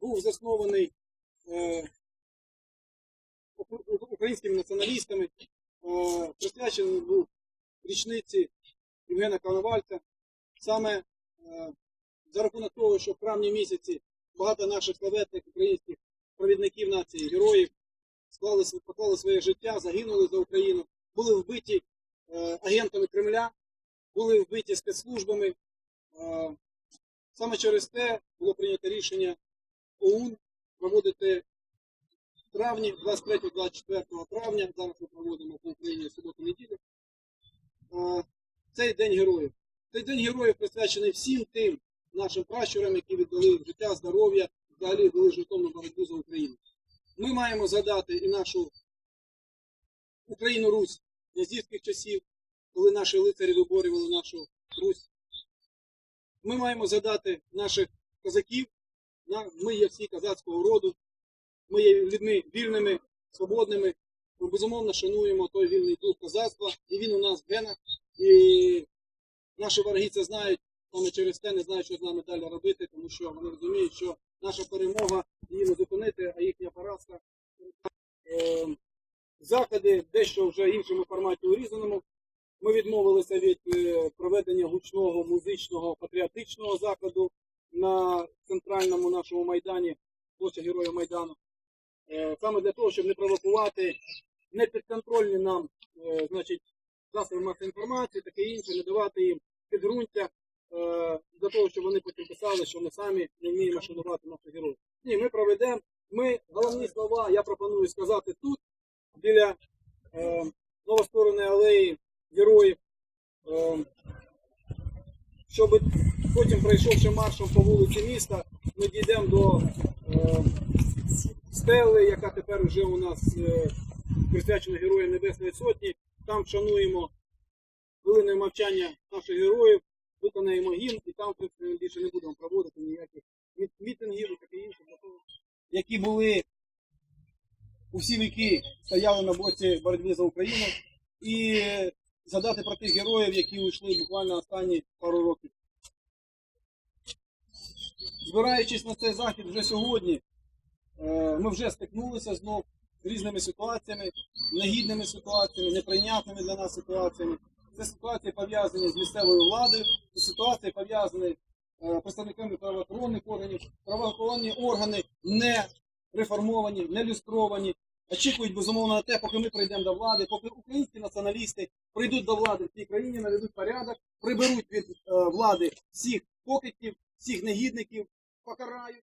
був заснований е, українськими націоналістами, е, присвячений був річниці Євгена Коновальця. Саме е, за рахунок того, що в травні місяці багато наших славетних українських провідників нації, героїв поклали своє життя, загинули за Україну, були вбиті е, агентами Кремля, були вбиті спецслужбами. Саме через те було прийнято рішення ОУН проводити в травні, 23-24 травня, зараз ми проводимо по Україні суботу-неділю, цей День Героїв. Цей День Героїв присвячений всім тим нашим пращурам, які віддали життя, здоров'я, взагалі дали жертовну боротьбу за Україну. Ми маємо згадати і нашу Україну Русь князівських часів, коли наші лицарі виборювали нашу Русь. Ми маємо згадати наших козаків. Ми є всі козацького роду, ми є людьми вільними, свободними. Ми безумовно шануємо той вільний дух козацтва, і він у нас в генах. І наші вороги це знають, саме через те не знають, що з нами далі робити, тому що вони розуміють, що наша перемога її не зупинити, а їхня поразка. Е, Заходи дещо вже в іншому форматі урізаному. Ми відмовилися від е, проведення гучного музичного патріотичного заходу на центральному нашому майдані, площа Героїв Майдану. Е, Саме для того, щоб не провокувати непідконтрольні нам е, значить, засоби масової інформації, таке інше, не давати їм підґрунтя е, для того, щоб вони потім писали, що ми самі не вміємо шанувати наших героїв. Ні, ми проведемо. Ми головні слова я пропоную сказати тут, біля е, алеї героїв, щоб потім, пройшовши маршем по вулиці міста, ми дійдемо до е, стели, яка тепер вже у нас е, присвячена Героям Небесної Сотні. Там шануємо хвилиною мовчання наших героїв, виконаємо гімн, і там більше не будемо проводити ніяких мітингів таке інше, які були у всі віки стояли на боці боротьби за Україну, і згадати про тих героїв, які уйшли буквально останні пару років. Збираючись на цей захід вже сьогодні, е, ми вже стикнулися знов з різними ситуаціями, негідними ситуаціями, неприйнятними для нас ситуаціями. Це ситуації пов'язані з місцевою владою, це ситуації пов'язані з представниками правоохоронних органів. Правоохоронні органи не реформовані, не люстровані. Очікують безумовно на те, поки ми прийдемо до влади, поки українські націоналісти прийдуть до влади в цій країні, наведуть порядок, приберуть від е, влади всіх покидьків, всіх негідників, покарають